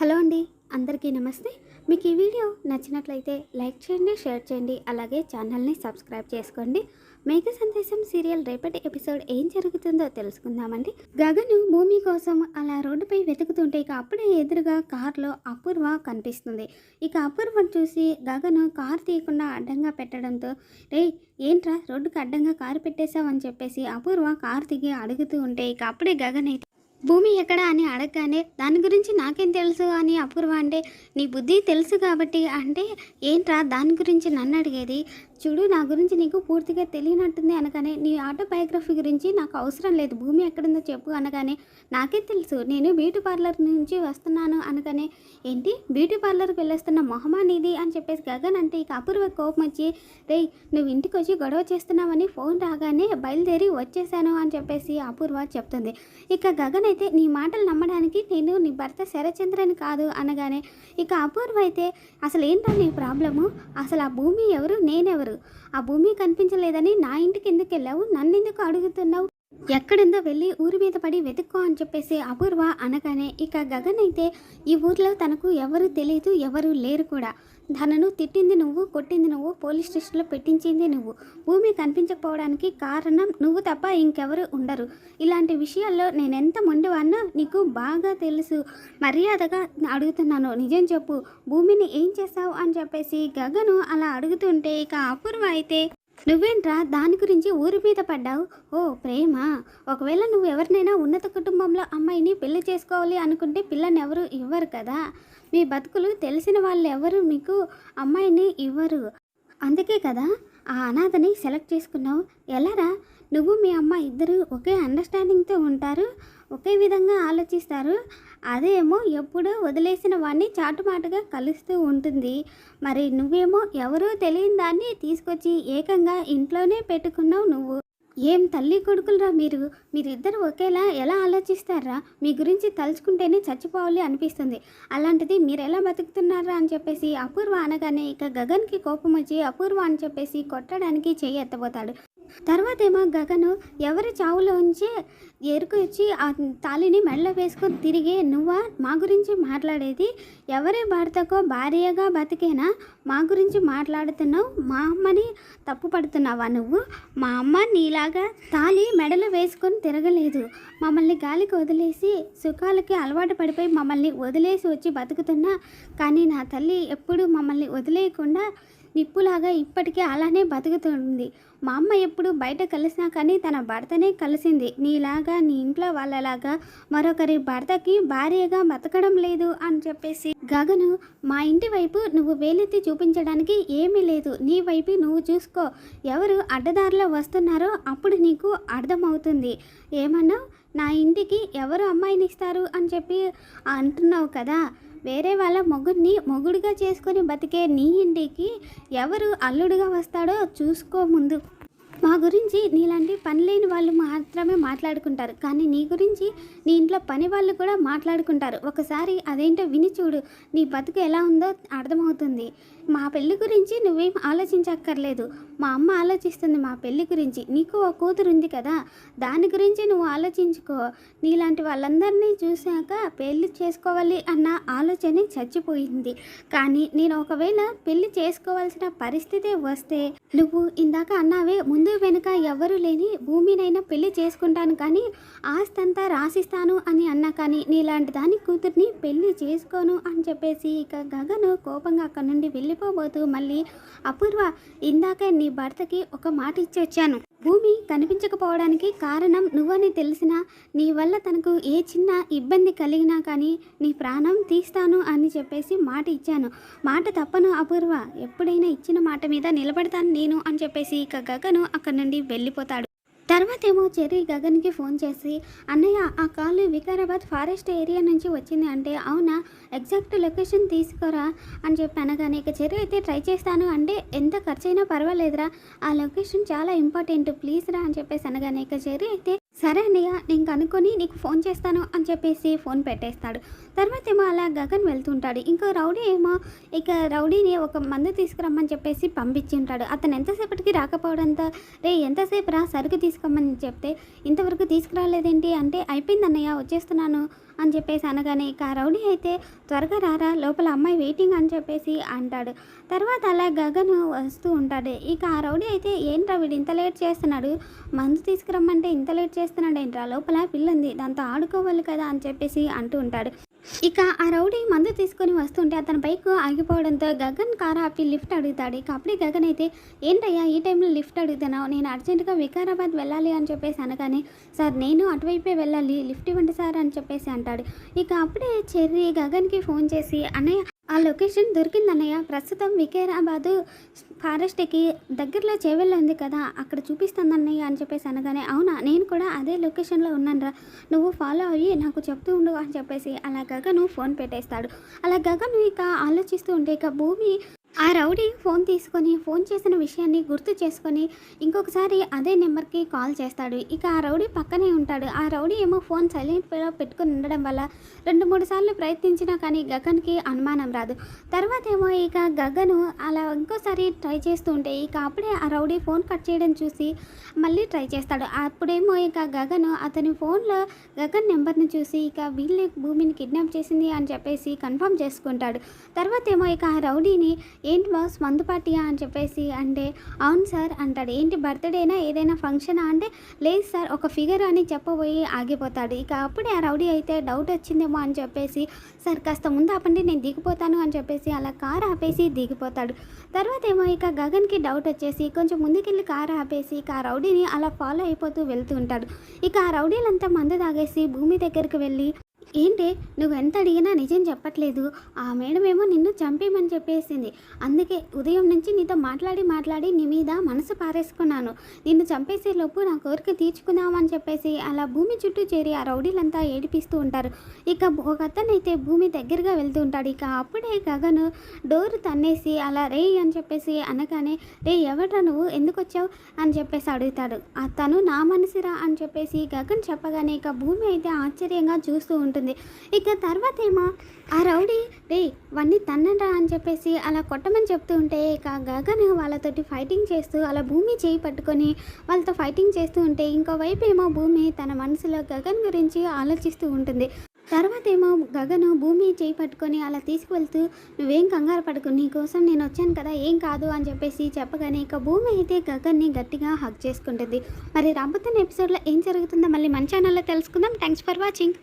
Hello అండి అందరికీ నమస్తే. మీకు ఈ వీడియో నచ్చినట్లయితే లైక్ చేయండి షేర్ చేయండి అలాగే ఛానల్ని సబ్స్క్రైబ్ చేసుకోండి. మేఘ సందేశం సీరియల్ రేపటి ఎపిసోడ్ ఏం జరుగుతుందో తెలుసుకుందామండి. గగను భూమి కోసం అలా రోడ్డుపై వెతుకుతుంటే ఇక అప్పుడే ఎదురుగా కారులో అపూర్వ కనిపిస్తుంది. ఇక అపూర్వను చూసి గగను కారు తీయకుండా అడ్డంగా పెట్టడంతో రే ఏంట్రా రోడ్డుకి అడ్డంగా కారు పెట్టేశావు అని చెప్పేసి అపూర్వ కారు దిగి అడుగుతూ ఉంటే ఇక అప్పుడే గగన్ అయితే భూమి ఎక్కడ అని అడగగానే దాని గురించి నాకేం తెలుసు అని అపూర్వ అంటే నీ బుద్ధి తెలుసు కాబట్టి అంటే ఏంట్రా దాని గురించి నన్ను అడిగేది? చూడు నా గురించి నీకు పూర్తిగా తెలియనట్టుంది అనగానే నీ ఆటోబయోగ్రఫీ గురించి నాకు అవసరం లేదు భూమి ఎక్కడుందో చెప్పు అనగానే నాకే తెలుసు నేను బ్యూటీ పార్లర్ నుంచి వస్తున్నాను అనగానే ఏంటి? బ్యూటీ పార్లర్కి వెళ్ళేస్తున్న మొహమానిది అని చెప్పేసి గగన్ అంటే ఇక అపూర్వ కోపం వచ్చి రే నువ్వు ఇంటికి వచ్చి గొడవ చేస్తున్నావని ఫోన్ రాగానే బయలుదేరి వచ్చేసాను అని చెప్పేసి అపూర్వ చెప్తుంది. ఇక గగన్ అయితే నీ మాటలు నమ్మడానికి నేను నీ భర్త శరచంద్రని కాదు అనగానే ఇక అపూర్వ అయితే అసలు ఏంటో నీ ప్రాబ్లము? అసలు ఆ భూమి ఎవరు? నేనెవరు? ఆ భూమి కనిపించలేదని నా ఇంటికి ఎందుకు వెళ్ళావు? నన్ను ఎందుకు అడుగుతున్నావు? ఎక్కడుందో వెళ్ళి ఊరి మీద పడి వెతుక్కో అని చెప్పేసి అపూర్వ అనగానే ఇక గగన్ అయితే ఈ ఊర్లో తనకు ఎవరు తెలియదు ఎవరు లేరు కూడా. తనను తిట్టింది నువ్వు కొట్టింది నువ్వు పోలీస్ స్టేషన్లో పెట్టించింది నువ్వు. భూమి కనిపించకపోవడానికి కారణం నువ్వు తప్ప ఇంకెవరు ఉండరు. ఇలాంటి విషయాల్లో నేను ఎంత మొండివాన్నో నీకు బాగా తెలుసు. మర్యాదగా అడుగుతున్నాను నిజం చెప్పు. భూమిని ఏం చేస్తావు అని చెప్పేసి గగను అలా అడుగుతుంటే ఇక అపూర్వ అయితే నువ్వేంట్రా దాని గురించి ఊరి మీద పడ్డావు? ఓ ప్రేమ. ఒకవేళ నువ్వు ఎవరినైనా ఉన్నత కుటుంబంలో అమ్మాయిని పెళ్ళి చేసుకోవాలి అనుకుంటే పిల్లని ఎవరు ఇవ్వరు కదా. మీ బతుకులు తెలిసిన వాళ్ళు ఎవరు మీకు? అమ్మాయిని ఇవ్వరు. అందుకే కదా ఆ అనాథని సెలెక్ట్ చేసుకున్నావు. ఎలారా? నువ్వు మీ అమ్మ ఇద్దరు ఒకే అండర్స్టాండింగ్తో ఉంటారు ఒకే విధంగా ఆలోచిస్తారు. అదేమో ఎప్పుడో వదిలేసిన వాడిని చాటుమాటుగా కలుస్తూ ఉంటుంది. మరి నువ్వేమో ఎవరో తెలియని దాన్ని తీసుకొచ్చి ఏకంగా ఇంట్లోనే పెట్టుకున్నావు నువ్వు. ఏం తల్లి కొడుకులరా మీరు? మీరిద్దరు ఒకేలా ఎలా ఆలోచిస్తారా? మీ గురించి తలుచుకుంటేనే చచ్చిపోవాలి అనిపిస్తుంది. అలాంటిది మీరు ఎలా బతుకుతున్నారా అని చెప్పేసి అపూర్వ అనగానే ఇక గగన్కి కోపం వచ్చి అపూర్వ అని చెప్పేసి కొట్టడానికి చెయ్యి ఎత్తబోతాడు. తర్వాత ఏమో గగను ఎవరి చావులో ఉంచే ఎరుకొచ్చి ఆ తాళిని మెడలో వేసుకొని తిరిగి నువ్వా? మా గురించి మాట్లాడేది ఎవరి భర్తకో భార్యగా బతికేనా? మా గురించి మాట్లాడుతున్నావు? మా అమ్మని తప్పు పడుతున్నావా నువ్వు? మా అమ్మ నీలా లాగా తాళి మెడలో వేసుకొని తిరగలేదు. మమ్మల్ని గాలికి వదిలేసి సుఖాలకి అలవాటు పడిపోయి మమ్మల్ని వదిలేసి వచ్చి బతుకుతున్నా. కానీ నా తల్లి ఎప్పుడు మమ్మల్ని వదిలేయకుండా నిప్పులాగా ఇప్పటికీ అలానే బతుకుతుంది. మా అమ్మ ఎప్పుడు బయట కలిసినా కానీ తన భర్తనే కలిసింది. నీలాగా నీ ఇంట్లో వాళ్ళలాగా మరొకరి భర్తకి భార్యగా బతకడం లేదు అని చెప్పేసి గగను మా ఇంటి వైపు నువ్వు వేలెత్తి చూపించడానికి ఏమీ లేదు. నీ వైపు నువ్వు చూసుకో. ఎవరు అడ్డదారిలో వస్తున్నారో అప్పుడు నీకు అర్థమవుతుంది. ఏమన్నావు నా ఇంటికి ఎవరు అమ్మాయిని ఇస్తారు అని చెప్పి అంటున్నావు కదా. వేరే వాళ్ళ మొగుడిని మొగుడుగా చేసుకొని బతికే నీ ఇంటికి ఎవరు అల్లుడుగా వస్తాడో చూసుకో ముందు. మా గురించి నీలాంటి పని లేని వాళ్ళు మాత్రమే మాట్లాడుకుంటారు. కానీ నీ గురించి నీ ఇంట్లో పని వాళ్ళు కూడా మాట్లాడుకుంటారు. ఒకసారి అదేంటో విని చూడు. నీ బతుకు ఎలా ఉందో అర్థమవుతుంది. మా పెళ్ళి గురించి నువ్వేం ఆలోచించక్కర్లేదు. మా అమ్మ ఆలోచిస్తుంది మా పెళ్ళి గురించి. నీకు ఒక కూతురు ఉంది కదా దాని గురించి నువ్వు ఆలోచించుకో. నీలాంటి వాళ్ళందరినీ చూశాక పెళ్ళి చేసుకోవాలి అన్న ఆలోచన చచ్చిపోయింది. కానీ నేను ఒకవేళ పెళ్ళి చేసుకోవాల్సిన పరిస్థితి వస్తే నువ్వు ఇందాక అన్నావే ముందు వెనుక ఎవరు లేని భూమినైనా పెళ్ళి చేసుకుంటాను కానీ ఆస్తి అంతా రాసిస్తాను అని అన్నా కానీ నీలాంటి దాని కూతుర్ని పెళ్ళి చేసుకోను అని చెప్పేసి ఇక గగను కోపంగా అక్కడ నుండి వెళ్ళిపోబోతూ మళ్ళీ అపూర్వ ఇందాక నీ భర్తకి ఒక మాట ఇచ్చి వచ్చాను భూమి కనిపించకపోవడానికి కారణం నువ్వని తెలిసినా నీ వల్ల తనకు ఏ చిన్న ఇబ్బంది కలిగినా కానీ నీ ప్రాణం తీస్తాను అని చెప్పేసి మాట ఇచ్చాను. మాట తప్పను అపూర్వ. ఎప్పుడైనా ఇచ్చిన మాట మీద నిలబడతాను నేను అని చెప్పేసి ఇక గగను అక్కడి నుండి వెళ్ళిపోతాడు. తర్వాత ఏమో చెరి గగన్కి ఫోన్ చేసి అన్నయ్య ఆ కాలు వికారాబాద్ ఫారెస్ట్ ఏరియా నుంచి వచ్చింది. అంటే అవునా? ఎగ్జాక్ట్ లొకేషన్ తీసుకోరా? అని చెప్పి అనగానే ఇక చెరి అయితే ట్రై చేస్తాను. అంటే ఎంత ఖర్చు అయినా పర్వాలేదురా. ఆ లొకేషన్ చాలా ఇంపార్టెంట్. ప్లీజ్ రా. అని చెప్పేసి అనగానే ఇక చెరి అయితే సరే అన్నయ్య నేను కనుక్కొని నీకు ఫోన్ చేస్తాను అని చెప్పేసి ఫోన్ పెట్టేస్తాడు. తర్వాత ఏమో అలా గగన్ వెళ్తుంటాడు. ఇంకా రౌడీ ఏమో ఇక రౌడీని ఒక మందు తీసుకురమ్మని చెప్పేసి పంపించి ఉంటాడు అతను ఎంతసేపటికి రాకపోవడంతో రే ఎంతసేపు రా సరుకు తీసుకోమని చెప్తే ఇంతవరకు తీసుకురాలేదేంటి? అంటే అయిపోయింది అన్నయ్య వచ్చేస్తున్నాను. అని చెప్పేసి అనగానే ఇక ఆ రౌడీ అయితే త్వరగా రారా లోపల అమ్మాయి వెయిటింగ్ అని చెప్పేసి అంటాడు. తర్వాత అలా గగన్ వస్తూ ఉంటాడు. ఇక ఆ రౌడీ అయితే ఏంట్రా వీడు ఇంత లేట్ చేస్తున్నాడు? మందు తీసుకురమ్మంటే ఇంత లేట్ చేస్తున్నాడు ఏంట్రా లోపల పిల్లంది దాంతో ఆడుకోవాలి కదా అని చెప్పేసి అంటూ ఉంటాడు. ఇక ఆ రౌడీ మందు తీసుకొని వస్తుంటే అతని బైక్ ఆగిపోవడంతో గగన్ కార్ ఆపి లిఫ్ట్ అడుగుతాడు. ఇక అప్పుడే గగన్ అయితే ఏంటయ్యా ఈ టైంలో లిఫ్ట్ అడుగుతున్నావు? నేను అర్జెంటుగా వికారాబాద్ వెళ్ళాలి అని చెప్పేసి అనగానే సార్ నేను అటువైపే వెళ్ళాలి. లిఫ్ట్ ఇవ్వండి సార్ అని చెప్పేసి అంటాడు. ఇక అప్పుడే చెర్రీ గగన్కి ఫోన్ చేసి అన్నయ్య ఆ లొకేషన్ దొరికిందన్నయ్య. ప్రస్తుతం వికారాబాదు ఫారెస్ట్కి దగ్గరలో చేవెళ్ళ ఉంది కదా అక్కడ చూపిస్తుందన్నయ్య అని చెప్పేసి అనగానే అవునా నేను కూడా అదే లొకేషన్లో ఉన్నానురా. నువ్వు ఫాలో అయ్యి నాకు చెప్తూ ఉండు అని చెప్పేసి అలా గగను ఫోన్ పెట్టేస్తాడు. అలా గగను ఇక ఆలోచిస్తూ ఉంటే ఇక భూమి ఆ రౌడీ ఫోన్ తీసుకొని ఫోన్ చేసిన విషయాన్ని గుర్తు చేసుకొని ఇంకొకసారి అదే నెంబర్కి కాల్ చేస్తాడు. ఇక ఆ రౌడీ పక్కనే ఉంటాడు. ఆ రౌడీ ఏమో ఫోన్ సైలెంట్లో పెట్టుకుని ఉండడం వల్ల రెండు మూడు సార్లు ప్రయత్నించినా కానీ గగన్కి అనుమానం రాదు. తర్వాత ఏమో ఇక గగను అలా ఇంకోసారి ట్రై చేస్తూ ఉంటే ఇక అప్పుడే ఆ రౌడీ ఫోన్ కట్ చేయడం చూసి మళ్ళీ ట్రై చేస్తాడు. అప్పుడేమో ఇక గగను అతని ఫోన్లో గగన్ నెంబర్ని చూసి ఇక వీళ్ళే భూమిని కిడ్నాప్ చేసింది అని చెప్పేసి కన్ఫర్మ్ చేసుకుంటాడు. తర్వాత ఏమో ఇక ఆ రౌడీని ఏంటి బాస్ మందు పార్టీయా అని చెప్పేసి అంటే అవును సార్ అంటాడు. ఏంటి బర్త్డేనా ఏదైనా ఫంక్షనా? అంటే లేదు సార్ ఒక ఫిగర్ అని చెప్పబోయి ఆగిపోతాడు. ఇక అప్పుడే ఆ రౌడీ అయితే డౌట్ వచ్చిందేమో అని చెప్పేసి సార్ కాస్త ముందు ఆపండి నేను దిగిపోతాను అని చెప్పేసి అలా కారు ఆపేసి దిగిపోతాడు. తర్వాత ఏమో ఇక గగన్కి డౌట్ వచ్చేసి కొంచెం ముందుకెళ్ళి కారు ఆపేసి ఇక ఆ రౌడీని అలా ఫాలో అయిపోతూ వెళ్తూ ఉంటాడు. ఇక ఆ రౌడీలంతా మందు తాగేసి భూమి దగ్గరికి వెళ్ళి ఏంటి నువ్వు ఎంత అడిగినా నిజం చెప్పట్లేదు. ఆ మేడం ఏమో నిన్ను చంపేయమని చెప్పేసింది. అందుకే ఉదయం నుంచి నీతో మాట్లాడి మాట్లాడి నీ మీద మనసు పారేసుకున్నాను. నిన్ను చంపేసే లోపు నా కోరిక తీర్చుకుందామని చెప్పేసి అలా భూమి చుట్టూ చేరి ఆ రౌడీలంతా ఏడిపిస్తూ ఉంటారు. ఇక ఒక అతనైతే భూమి దగ్గరగా వెళ్తూ ఉంటాడు. ఇక అప్పుడే గగను డోర్ తన్నేసి అలా రే అని చెప్పేసి అనగానే రే ఎవడ్రా నువ్వు? ఎందుకు వచ్చావు అని చెప్పేసి అడుగుతాడు. అతను తను నా మనసురా? అని చెప్పేసి గగన్ చెప్పగానే ఇక భూమి అయితే ఆశ్చర్యంగా చూస్తూ ఉంటుంది. ఇక తర్వాత ఏమో ఆ రౌడీ రే వన్నీ తన్నరా అని చెప్పేసి అలా కొట్టమని చెప్తూ ఉంటే ఇక గగన్ వాళ్ళతోటి ఫైటింగ్ చేస్తూ అలా భూమి చేయి పట్టుకొని వాళ్ళతో ఫైటింగ్ చేస్తూ ఉంటే ఇంకోవైపు ఏమో భూమి తన మనసులో గగన్ గురించి ఆలోచిస్తూ ఉంటుంది. తర్వాత ఏమో గగను భూమి చేయి పట్టుకొని అలా తీసుకువెళ్తూ నువ్వేం కంగారు పడుకు నీకోసం నేను వచ్చాను కదా ఏం కాదు అని చెప్పేసి చెప్పగానే ఇక భూమి అయితే గగన్ని గట్టిగా హక్ చేసుకుంటుంది. మరి రాబోతున్న ఎపిసోడ్లో ఏం జరుగుతుందో మళ్ళీ మన ఛానల్లో తెలుసుకుందాం. Thanks for watching